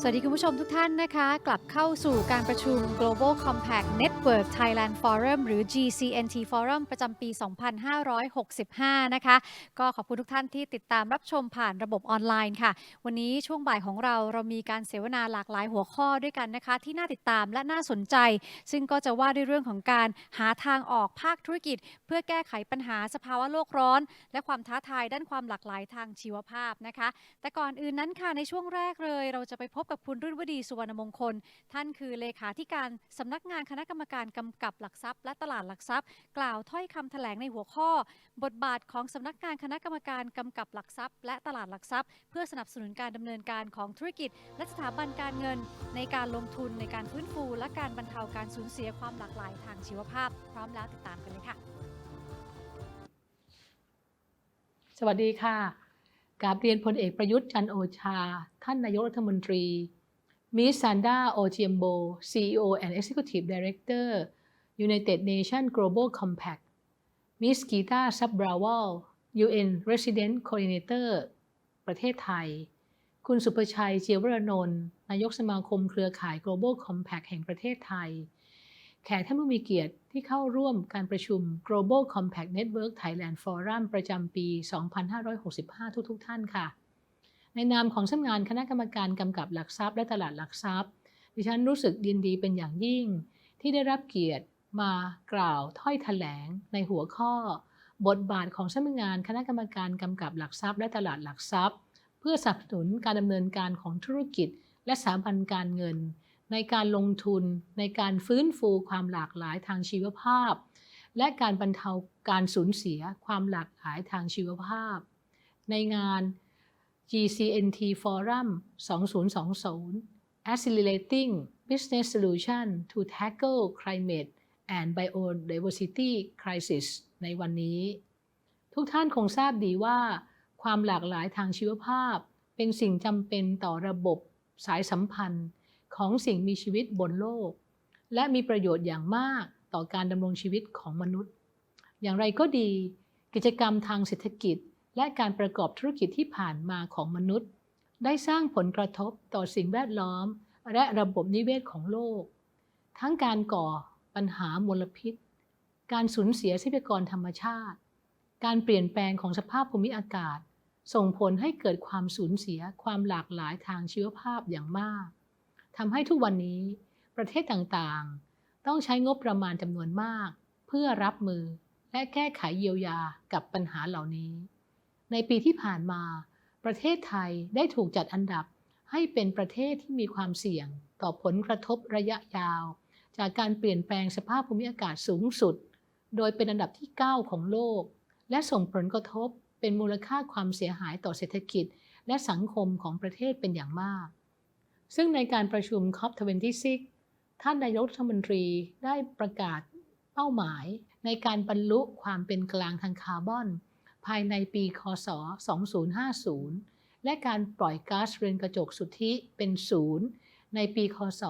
สวัสดีคุณผู้ชมทุกท่านนะคะ กลับเข้าสู่การประชุม Global Compact Network Thailand Forum หรือ GCNT Forum ประจำปี 2565 นะคะ ก็ขอบคุณทุกท่านที่ติดตามรับชมผ่านระบบออนไลน์ค่ะ วันนี้ช่วงบ่ายของเราเรามีการเสวนาหลากหลายหัวข้อด้วยกันนะคะ ที่น่าติดตามและน่าสนใจ ซึ่งก็จะว่าด้วยเรื่องของการหาทางออกภาคธุรกิจ เพื่อแก้ไขปัญหาสภาวะโลกร้อน และความท้าทายด้านความหลากหลายทางชีวภาพนะคะ แต่ก่อนอื่นนั้นค่ะในช่วงแรกเลย เราจะไปพบกับคุณรุ่นวดีสุวรรณมงคล ท่านคือเลขาธิการสำนักงานคณะกรรมการกำกับหลักทรัพย์ และตลาดหลักทรัพย์ กล่าวถ้อยคำแถลงในหัวข้อ บทบาทของสำนักงานคณะกรรมการกำกับหลักทรัพย์ และตลาดหลักทรัพย์ เพื่อสนับสนุนการดำเนินการของธุรกิจ และสถาบันการเงิน ในการลงทุนในการฟื้นฟู และการบรรเทาการสูญเสียความหลากหลายทางชีวภาพ พร้อมแล้วติดตามกันเลยค่ะ สวัสดีค่ะ กราบเรียนพลเอกประยุทธ์จันโอชา ท่านนายกรัฐมนตรีมิสซันดาโอเจมโบ CEO and Executive Director United Nations Global Compact มิสกีตาซับบราวล UN Resident Coordinator ประเทศไทย คุณสุภชัยเจียววรนนท์นายกสมาคมเครือข่าย Global Compact แห่งประเทศไทย แขกท่านผู้มีเกียรติที่เข้าร่วมการประชุม Global Compact Network Thailand Forum ประจำปี 2565 ทุกๆทท่านค่ะ ในนามของสำนักงานคณะกรรมการกำกับหลักทรัพย์และตลาดหลักทรัพย์ ดิฉันรู้สึกยินดีเป็นอย่างยิ่ง ที่ได้รับเกียรติมากล่าวถ้อยแถลงในหัวข้อ บทบาทของสำนักงานคณะกรรมการกำกับหลักทรัพย์และตลาดหลักทรัพย์ เพื่อสนับสนุนการดำเนินการของธุรกิจ และสถาบันการเงิน ในการลงทุน ในการฟื้นฟูความหลากหลายทางชีวภาพ และการบรรเทาการสูญเสียความหลากหลายทางชีวภาพ ในงาน GCNT Forum 2020 Accelerating Business Solution to Tackle Climate and Biodiversity Crisis ในวันนี้ ทุกท่านคงทราบดีว่า ความหลากหลายทางชีวภาพ เป็นสิ่งจำเป็นต่อระบบสายสัมพันธ์ ของสิ่งมีชีวิตบนโลก และมีประโยชน์อย่างมากต่อการดำรงชีวิตของมนุษย์ อย่างไรก็ดี กิจกรรมทางเศรษฐกิจ และการประกอบธุรกิจที่ผ่านมาของมนุษย์ ได้สร้างผลกระทบต่อสิ่งแวดล้อม และระบบนิเวศของโลก ทั้งการก่อปัญหามลพิษ การสูญเสียทรัพยากรธรรมชาติ การเปลี่ยนแปลงของสภาพภูมิอากาศ ส่งผลให้เกิดความสูญเสียความหลากหลายทางชีวภาพอย่างมาก ทำให้ทุกวันนี้ ประเทศต่างๆ ต้องใช้งบประมาณจำนวนมาก เพื่อรับมือและแก้ไขเยียวยากับปัญหาเหล่านี้ ในปีที่ผ่านมา ประเทศไทยได้ถูกจัดอันดับให้เป็นประเทศที่มีความเสี่ยง ต่อผลกระทบระยะยาว จากการเปลี่ยนแปลงสภาพภูมิอากาศสูงสุด โดยเป็นอันดับที่ 9 ของโลก และส่งผลกระทบเป็นมูลค่าความเสียหายต่อเศรษฐกิจ และสังคมของประเทศเป็นอย่างมาก ซึ่งในการประชุม COP26 ท่านนายกรัฐมนตรีได้ประกาศเป้าหมายในการบรรลุความเป็นกลางทางคาร์บอน ภายในปี คศ 2050 และการปล่อยก๊าซเรือนกระจกสุทธิเป็นศูนย์ในปี คศ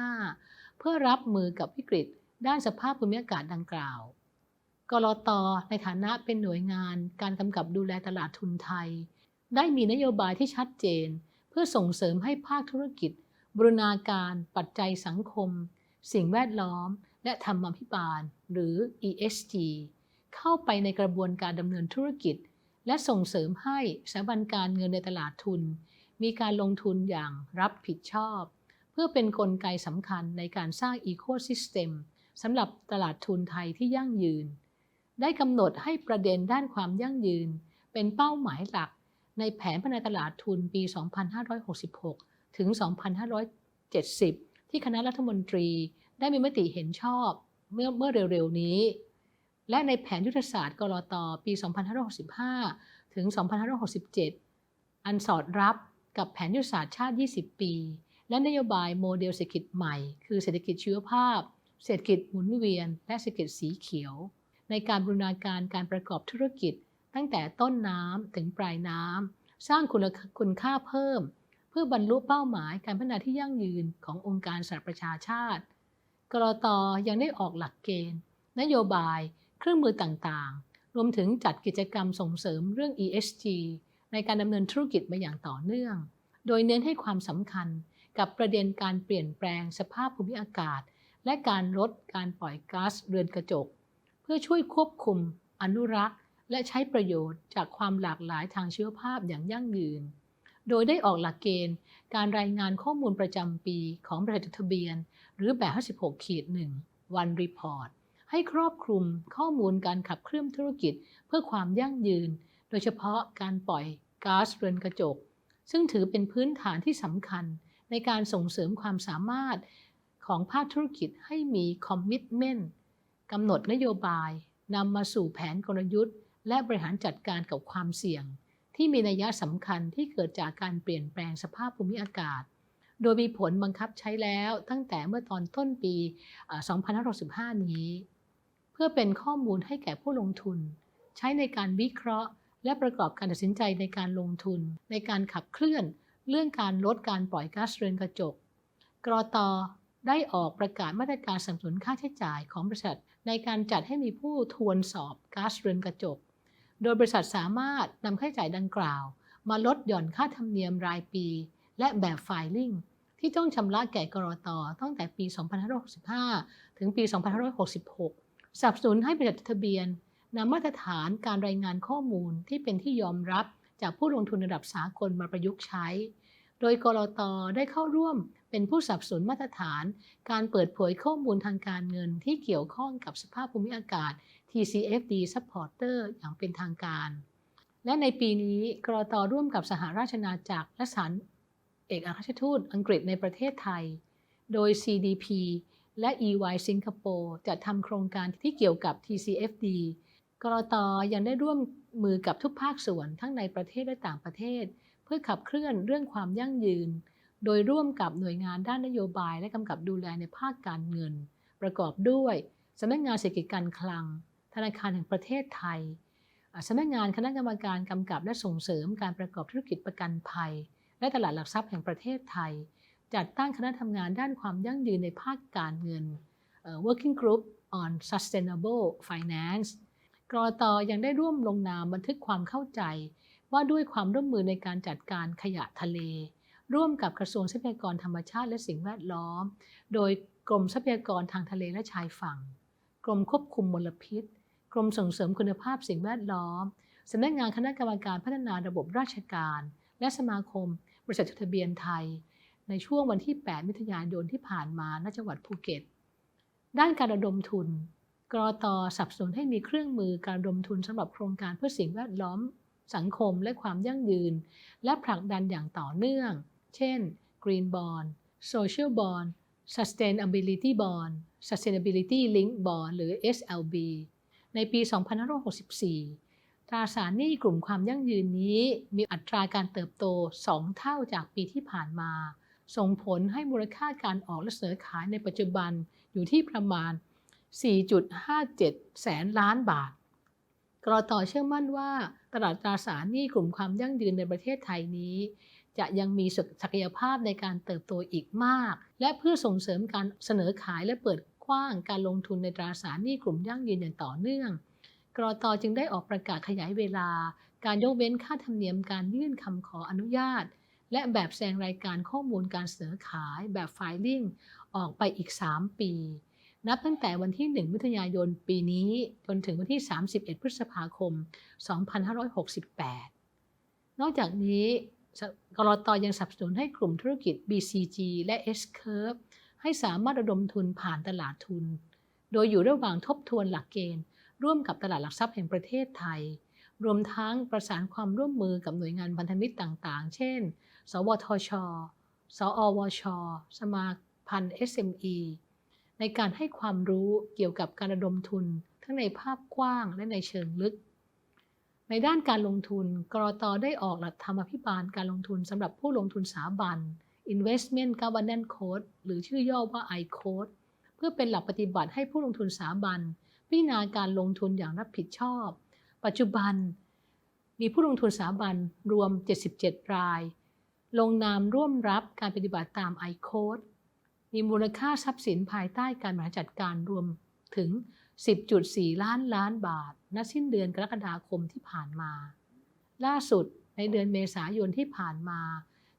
2065 เพื่อรับมือกับวิกฤตด้านสภาพภูมิอากาศดังกล่าวกรตในฐานะเป็นหน่วยงานการกำกับดูแลตลาดทุนไทย ได้มีนโยบายที่ชัดเจน พื่อส่งเสริมให้ภาคธุรกิจ บรณาการ ปัจจัยสังคม สิ่งแวดล้อม และธรรมาภิบาล หรือ ESG เข้าไปในกระบวนการดำเนินธุรกิจ และส่งเสริมให้สถาบันการเงินในตลาดทุน มีการลงทุนอย่างรับผิดชอบ เพื่อเป็นนกลไกสำคัญในการสร้างอีโคซิสเต็มสำหรับตลาดทุนไทยที่ยั่งยืน ได้กำหนดให้ประเด็นด้านความยั่งยืน เป็นเป้าหมายหลัก ในแผนพัฒนาตลาดทุนปี 2566 ถึง 2570 ที่คณะรัฐมนตรีได้มีมติเห็นชอบเมื่อเมื่อเร็วๆนี้ และในแผนยุทธศาสตร์กรอตปี 2565 ถึง 2567 อันสอดรับกับแผนยุทธศาสตร์ชาติ 20 ปี และนโยบายโมเดลเศรษฐกิจใหม่ คือเศรษฐกิจชีวภาพ เศรษฐกิจหมุนเวียน และเศรษฐกิจสีเขียว ในการบรูรณาการการประกอบธุรกิจ ตั้งแต่ต้นน้ำถึงปลายน้ำสร้างคุณคุณค่าเพิ่ม เพื่อบรรลุเป้าหมายการพัฒนาที่ยั่งยืนขององค์การสหประชาชาติ กรตยังได้ออกหลักเกณฑ์ นโยบาย เครื่องมือต่างๆ รวมถึงจัดกิจกรรมส่งเสริมเรื่อง ESG ในการดำเนินธุรกิจมาอย่างต่อเนื่อง โดยเน้นให้ความสำคัญกับประเด็นการเปลี่ยนแปลงสภาพภูมิอากาศ และการลดการปล่อยก๊าซเรือนกระจก เพื่อช่วยควบคุม อนุรักษ์ และใช้ประโยชน์จากความหลากหลายทางชีวภาพอย่างยั่งยืน โดยได้ออกหลักเกณฑ์การรายงานข้อมูลประจำปีของบริษัทจทะเบียน หรือแบบ56ขีด1 One Report ให้ครอบคลุมข้อมูลการขับเคลื่อนธุรกิจเพื่อความยั่งยืน โดยเฉพาะการปล่อยก๊าซเรือนกระจก ซึ่งถือเป็นพื้นฐานที่สำคัญในการส่งเสริมความสามารถของภาคธุรกิจให้มีคอมมิชเมนต์กำหนดนโยบายนำมาสู่แผนกลยุทธ์ และบริหารจัดการกับความเสี่ยง ที่มีนัยสำคัญที่เกิดจากการเปลี่ยนแปลงสภาพภูมิอากาศ โดยมีผลบังคับใช้แล้วตั้งแต่เมื่อตอนต้นปีอ่า2565 นี้ เพื่อเป็นข้อมูลให้แก่ผู้ลงทุน ใช้ในการวิเคราะห์ และประกอบการตัดสินใจในการลงทุน ในการขับเคลื่อนเรื่องการลดการปล่อยก๊าซเรือนกระจก กรอตได้ออกประกาศมาตรการสนับสนุนค่าใช้จ่ายของบริษัท ในการจัดให้มีผู้ทวนสอบก๊าซเรือนกระจก โดยบริษัทสามารถนำค่าใช้จ่ายดังกล่าว มาลดหย่อนค่าธรรมเนียมรายปี และแบบไฟลิ่งที่ต้องชำระแก่กรอตตั้งแต่ปี 2565 ถึงปี 2566 สนับสนุนให้บริษัทจดทะเบียนนำมาตรฐานการรายงานข้อมูลที่เป็นที่ยอมรับจากผู้ลงทุนระดับสากลมาประยุกต์ใช้ โดยกรอตได้เข้าร่วมเป็นผู้สนับสนุนมาตรฐาน การเปิดเผยข้อมูลทางการเงินที่เกี่ยวข้องกับสภาพภูมิอากาศ TCFD Supporter อย่างเป็นทางการ และในปีนี้กรอตร่วมกับสหราชอาณาจักรและสถานเอกอัครราชทูตอังกฤษในประเทศไทย โดย CDP และ EY สิงคโปร์จะทำโครงการที่เกี่ยวกับ TCFD กรอตยังได้ร่วมมือกับทุกภาคส่วนทั้งในประเทศและต่างประเทศ เพื่อขับเคลื่อนเรื่องความยั่งยืน โดยร่วมกับหน่วยงานด้านนโยบายและกำกับดูแลในภาคการเงิน ประกอบด้วยสำนักงานเศรษฐกิจการคลัง ธนาคารแห่งประเทศไทยสำนักงานคณะกรรมการกำกับและส่งเสริมการประกอบธุรกิจประกันภัย และตลาดหลักทรัพย์แห่งประเทศไทย จัดตั้งคณะทำงานด้านความยั่งยืนในภาคการเงิน Working Group on Sustainable Finance กรอตยังได้ร่วมลงนามบันทึกความเข้าใจ ว่าด้วยความร่วมมือในการจัดการขยะทะเล ร่วมกับกระทรวงทรัพยากรธรรมชาติและสิ่งแวดล้อม โดยกรมทรัพยากรทางทะเลและชายฝั่ง กรมควบคุมมลพิษ กรมส่งเสริมคุณภาพสิ่งแวดล้อมสำนักงานคณะกรรมการพัฒนาระบบราชการ และสมาคม บริษัทจดทะเบียนไทย ในช่วงวันที่ 8 มิถุนายนที่ผ่านมาณจังหวัดภูเก็ต ด้านการระดมทุน กรอตสับสนให้มีเครื่องมือการระดมทุนสำหรับโครงการเพื่อสิ่งแวดล้อม สังคมและความยั่งยืน และผลักดันอย่างต่อเนื่อง เช่น Green Bond Social Bond Sustainability Bond Sustainability Link Bond หรือ SLB ในปี 2564 ตราสารหนี้กลุ่มความยั่งยืนนี้มีอัตราการเติบโต 2 เท่าจากปีที่ผ่านมา ส่งผลให้มูลค่าการออกและเสนอขายในปัจจุบันอยู่ที่ประมาณ 4.57 แสนล้านบาทกรอตอเชื่อมั่นว่าตลาดตราสารหนี้กลุ่มความยั่งยืนในประเทศไทยนี้ จะยังมีศักยภาพในการเติบโตอีกมาก และเพื่อส่งเสริมการเสนอขายและเปิด กว้าง การลงทุนในตราสารหนี้กลุ่มยั่งยืนอย่างต่อเนื่อง กรอตจึงได้ออกประกาศขยายเวลา การยกเว้นค่าธรรมเนียมการยื่นคำขออนุญาต และแบบแสดงรายการข้อมูลการเสนอขายแบบไฟลิ่งออกไปอีก 3 ปี นับตั้งแต่วันที่ 1 มิถุนายนปีนี้ จนถึงวันที่ 31 พฤษภาคม 2568 นอกจากนี้กรอตยังสนับสนุนให้กลุ่มธุรกิจ BCG และ S-Curve ให้สามารถระดมทุนผ่านตลาดทุน โดยอยู่ระหว่างทบทวนหลักเกณฑ์ ร่วมกับตลาดหลักทรัพย์แห่งประเทศไทย รวมทั้งประสานความร่วมมือกับหน่วยงานพันธมิตรต่างๆ เช่น สวทช สอวช สมาพันธ์ SME ในการให้ความรู้เกี่ยวกับการระดมทุน ทั้งในภาพกว้างและในเชิงลึก ในด้านการลงทุน กรอตได้ออกหลักธรรมพิบาลการลงทุนสำหรับผู้ลงทุนสถาบัน Investment Governance Code หรือชื่อย่อว่า I-Code เพื่อเป็นหลักปฏิบัติให้ผู้ลงทุนสถาบันพิจารณาการลงทุนอย่างรับผิดชอบ ปัจจุบัน มีผู้ลงทุนสถาบันรวม 77 ราย ลงนามร่วมรับการปฏิบัติตาม I-Code มีมูลค่าทรัพย์สินภายใต้การบริหารจัดการรวมถึง 10.4 ล้านล้านบาท ณ สิ้นเดือนกรกฎาคมที่ผ่านมา ล่าสุดในเดือนเมษายนที่ผ่านมา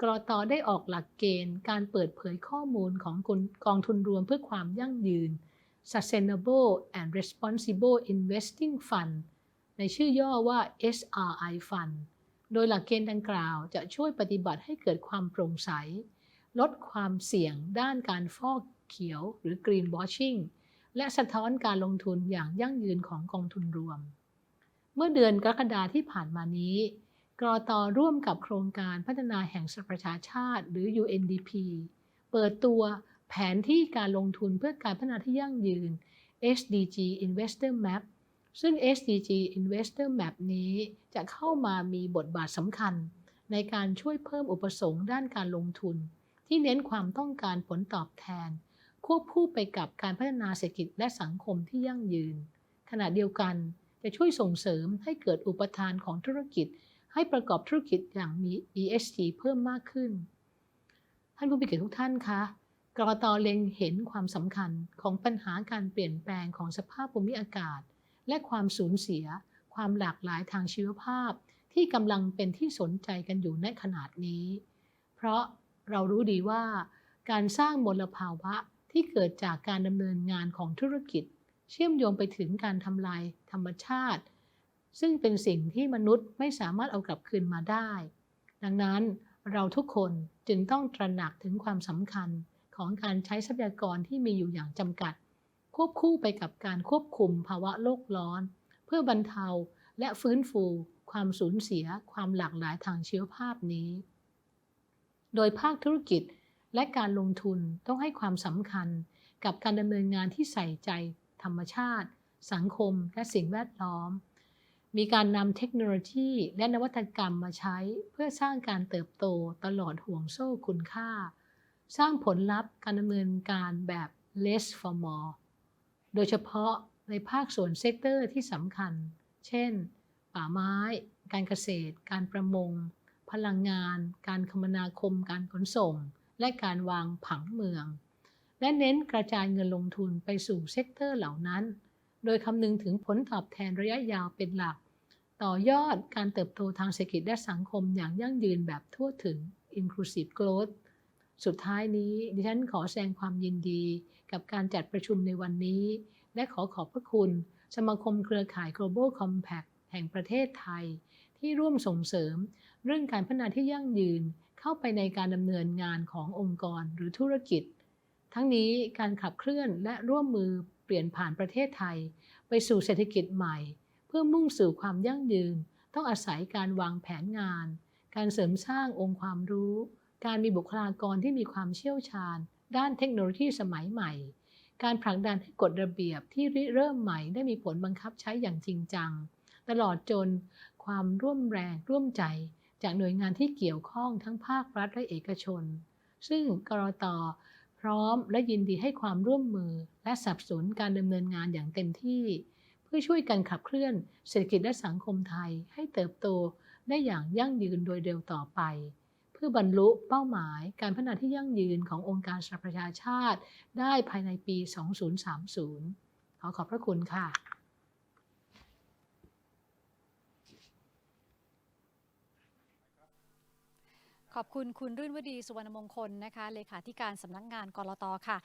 กรตได้ออกหลักเกณฑ์การเปิดเผยข้อมูลของกลกองทุนรวมเพื่อความยั่งยืน Sustainable and Responsible Investing Fund ในชื่อย่อว่า SRI Fund โดยหลักเกณฑ์ดังกล่าวจะช่วยปฏิบัติให้เกิดความโปร่งใส ลดความเสี่ยงด้านการฟอกเขียวหรือ greenwashing และสะท้อนการลงทุนอย่างยั่งยืนของกองทุนรวม เมื่อเดือนกรกฎาที่ผ่านมานี้ กรอตร่วมกับโครงการพัฒนาแห่งสหประชาชาติ หรือ UNDP เปิดตัวแผนที่การลงทุนเพื่อการพัฒนาที่ยั่งยืน SDG Investor Map ซึ่ง SDG Investor Map นี้จะเข้ามามีบทบาทสำคัญ ในการช่วยเพิ่มอุปสงค์ด้านการลงทุน ที่เน้นความต้องการผลตอบแทน ควบคู่ไปกับการพัฒนาเศรษฐกิจและสังคมที่ยั่งยืน ขณะเดียวกันจะช่วยส่งเสริมให้เกิดอุปทานของธุรกิจ ให้ประกอบธุรกิจอย่างมี ESG เพิ่มมากขึ้น ท่านผู้มีเกียรติทุกท่านคะกรตเล็งเห็นความสำคัญของปัญหาการเปลี่ยนแปลงของสภาพภูมิอากาศ และความสูญเสีย ความหลากหลายทางชีวภาพ ที่กำลังเป็นที่สนใจกันอยู่ในขนาดนี้ เพราะเรารู้ดีว่า การสร้างมลภาวะที่เกิดจากการดำเนินงานของธุรกิจ เชื่อมโยงไปถึงการทำลายธรรมชาติ ซึ่งเป็นสิ่งที่มนุษย์ไม่สามารถเอากลับคืนมาได้ ดังนั้นเราทุกคนจึงต้องตระหนักถึงความสำคัญของการใช้ทรัพยากรที่มีอยู่อย่างจำกัด ควบคู่ไปกับการควบคุมภาวะโลกร้อน เพื่อบรรเทาและฟื้นฟู ความสูญเสีย ความหลากหลายทางชีวภาพนี้ โดยภาคธุรกิจและการลงทุนต้องให้ความสำคัญกับการดำเนินงานที่ใส่ใจ ธรรมชาติ สังคม และสิ่งแวดล้อม มีการนำเทคโนโลยีและนวัตกรรมมาใช้เพื่อสร้างการเติบโตตลอดห่วงโซ่คุณค่า สร้างผลลัพธ์การดำเนินการแบบ less for more โดยเฉพาะในภาคส่วนเซกเตอร์ที่สำคัญ เช่น ป่าไม้ การเกษตร การประมง พลังงาน การคมนาคม การขนส่ง และการวางผังเมือง และเน้นกระจายเงินลงทุนไปสู่เซกเตอร์เหล่านั้น โดยคำนึงถึงผลตอบแทนระยะยาวเป็นหลัก ต่อยอดการเติบโตทางเศรษฐกิจและสังคมอย่างยั่งยืนแบบทั่วถึง inclusive growth สุดท้ายนี้ดิฉันขอแสดงความยินดี กับการจัดประชุมในวันนี้ และขอขอบพระคุณ สมาคมเครือข่าย Global Compact แห่งประเทศไทย ที่ร่วมส่งเสริม เรื่องการพัฒนาที่ยั่งยืนเข้าไปในการดำเนินงานขององค์กรหรือธุรกิจ ทั้งนี้การขับเคลื่อนและร่วมมือเปลี่ยนผ่านประเทศไทย ไปสู่เศรษฐกิจใหม่ พื่อมุ่งสู่ความยั่งยืน ต้องอาศัยการวางแผนงาน การเสริมสร้างองค์ความรู้ การมีบุคลากรที่มีความเชี่ยวชาญ ด้านเทคโนโลยีสมัยใหม่ การผลักดันให้กฎระเบียบที่ริเริ่มใหม่ได้มีผลบังคับใช้อย่างจริงจัง ตลอดจนความร่วมแรงร่วมใจ จากหน่วยงานที่เกี่ยวข้องทั้งภาครัฐและเอกชน ซึ่งกรตพร้อมและยินดีให้ความร่วมมือและสนับสนุนการดำเนินงานอย่างเต็มที่ พื่อช่วยกันขับเคลื่อนเศรษฐกิจและสังคมไทยให้เติบโตได้อย่างยั่งยืนโดยเร็วต่อไป เพื่อบรรลุเป้าหมายการพัฒนาที่ยั่งยืนขององค์การสหประชาชาติได้ภายในปี 2030 ขอขอบพระคุณค่ะขอบคุณคุณรื่นวดีสุวรรณมงคลนะคะเลขาธิการสำนักงานกรตค่ะ